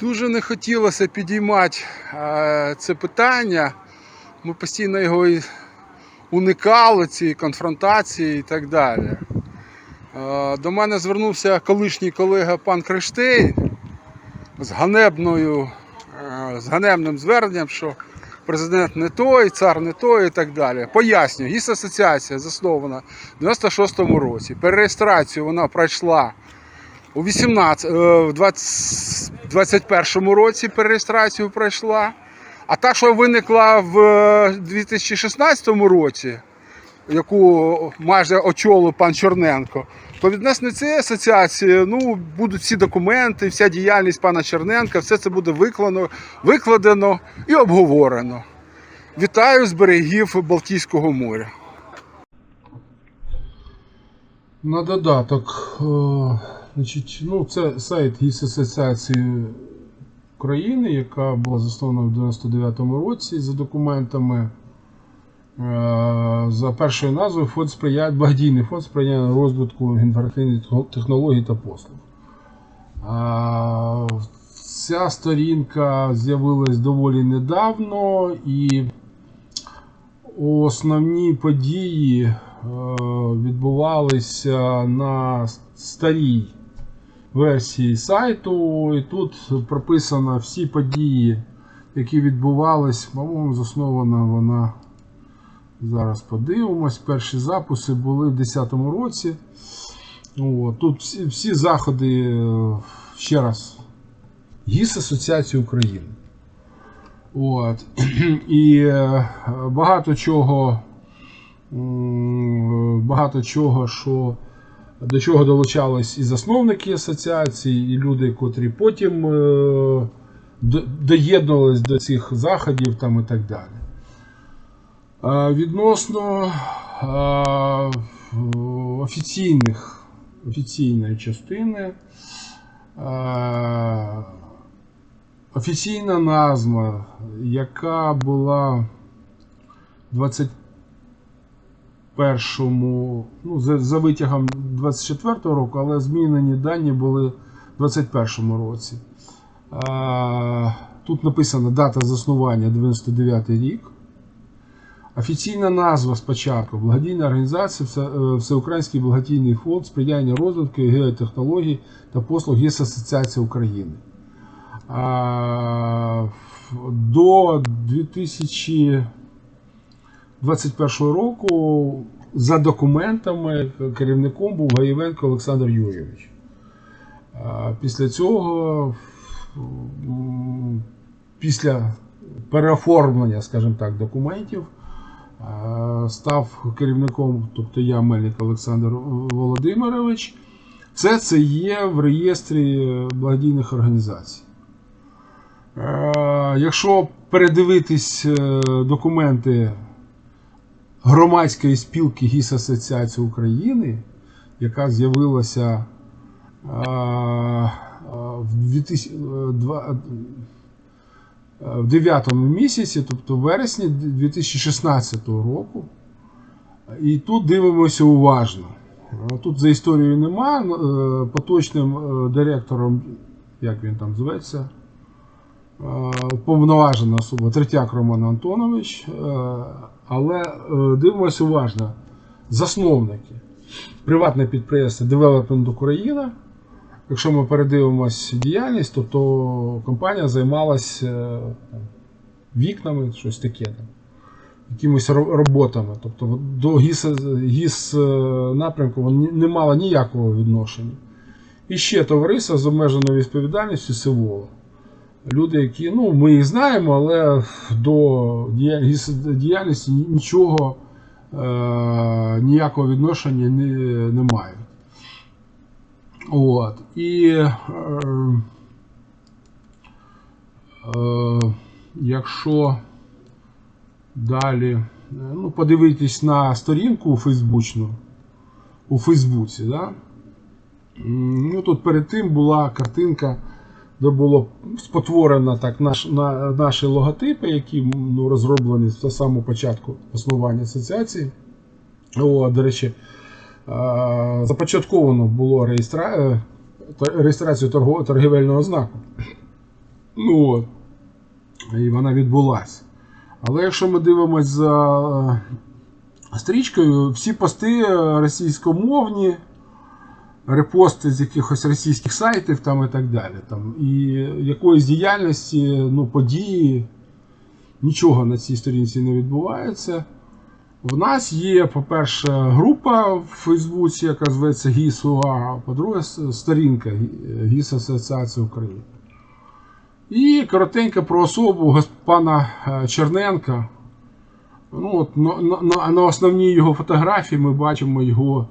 Дуже не хотілося підіймати е, це питання. Ми постійно його уникали, ці конфронтації і так далі. Е, До мене звернувся колишній колега пан Криштей з ганебною, е, з ганебним зверненням, що президент не той, цар не той і так далі. Пояснюю, ГІС асоціація заснована в 96-му році. Перереєстрацію вона пройшла у 18, е, в 20, 21 році перереєстрацію пройшла. А та, що виникла в е, 2016 році, яку майже очолив пан Чорненко, то відносно цієї асоціації ну, будуть всі документи, вся діяльність пана Черненка, все це буде викладено, викладено і обговорено. Вітаю з берегів Балтійського моря. На додаток, е, значить, ну, це сайт ГІС Асоціації України, яка була заснована в 99-му році за документами. е, За першою назвою фонд сприяє, благодійний фонд сприяння розвитку інформаційних технологій та послуг. Ця сторінка з'явилась доволі недавно і основні події е, відбувалися на старій версії сайту, і тут прописано всі події, які відбувались. По-моєму, заснована вона. Зараз подивимось. Перші записи були в 2010 році. От, тут всі, всі заходи, е, ще раз, ГІС Асоціації України. От. І е, багато чого, багато чого, що до чого долучались і засновники асоціації, і люди, котрі потім е, доєднувались до цих заходів там і так далі. Е, відносно е, офіційних, офіційної частини. Офіційна назва, яка була 25 першому, ну, за, за витягом 24-го року, але змінені дані були в 21-му році. А, Тут написана дата заснування 99 рік. Офіційна назва спочатку благодійна організація, е, Всеукраїнський благодійний фонд сприяння розвитку геотехнологій та послуг Гесасоціації України. До 2000 до 2021 року за документами керівником був Гаєвенко Олександр Юрійович. Після цього, після переоформлення, скажімо так, документів, став керівником, тобто я Мельник Олександр Володимирович. Все це є в реєстрі благодійних організацій. Якщо передивитись е, документи громадської спілки ГІС Асоціації України, яка з'явилася в 2002 е, 9 місяці, тобто в вересні 2016 року. І тут дивимося уважно. Тут за історією нема. е, Поточним е, директором, як він там зветься, е, уповноважена особа Третяк Роман Антонович. Але е, дивимося уважно. Засновники. Приватне підприємство Development Україна. Якщо ми передивимось діяльність, то, то компанія займалася е, вікнами, щось таке. Якимись роботами. Тобто до ГІС, ГІС е, напрямку не мало ніякого відношення. І ще товариство з обмеженою відповідальністю СИВО. Люди, які, ну, ми їх знаємо, але до діяльності нічого, е, ніякого відношення не, не мають. От. І е, е, якщо далі ну, подивитись на сторінку фейсбучну у Фейсбуці, да? Ну, тут перед тим була картинка, де було спотворено так наш, на, наші логотипи, які ну, розроблені з самого початку основання асоціації. О, до речі, е, започатковано було реєстра... е, реєстрацію торго... торгівельного знаку. Ну. І вона відбулася. Але якщо ми дивимося за стрічкою, всі пости е, російськомовні, репости з якихось російських сайтів там і так далі. Там, і якоїсь діяльності, ну, події, нічого на цій сторінці не відбувається. В нас є, по-перше, група в Фейсбуці, яка зветься а по-друге, сторінка ГІС Асоціації України. І коротенько про особу пана е, Черненка. Ну, от, на, на- на, основній його фотографії ми бачимо його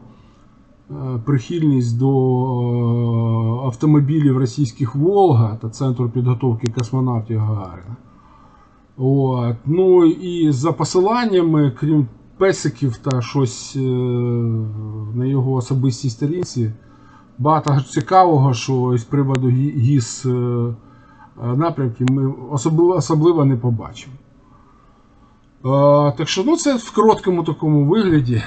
прихильність до е, автомобілів російських Волга та Центру підготовки космонавтів Гагарина. От. Ну і за посиланнями, крім песиків та щось е, на його особистій сторінці, багато цікавого, що із приводу гі- ГІС е, е, напрямків ми особливо, особливо не побачимо. Е, так що ну, це в короткому такому вигляді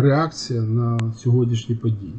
реакція на сьогоднішні події.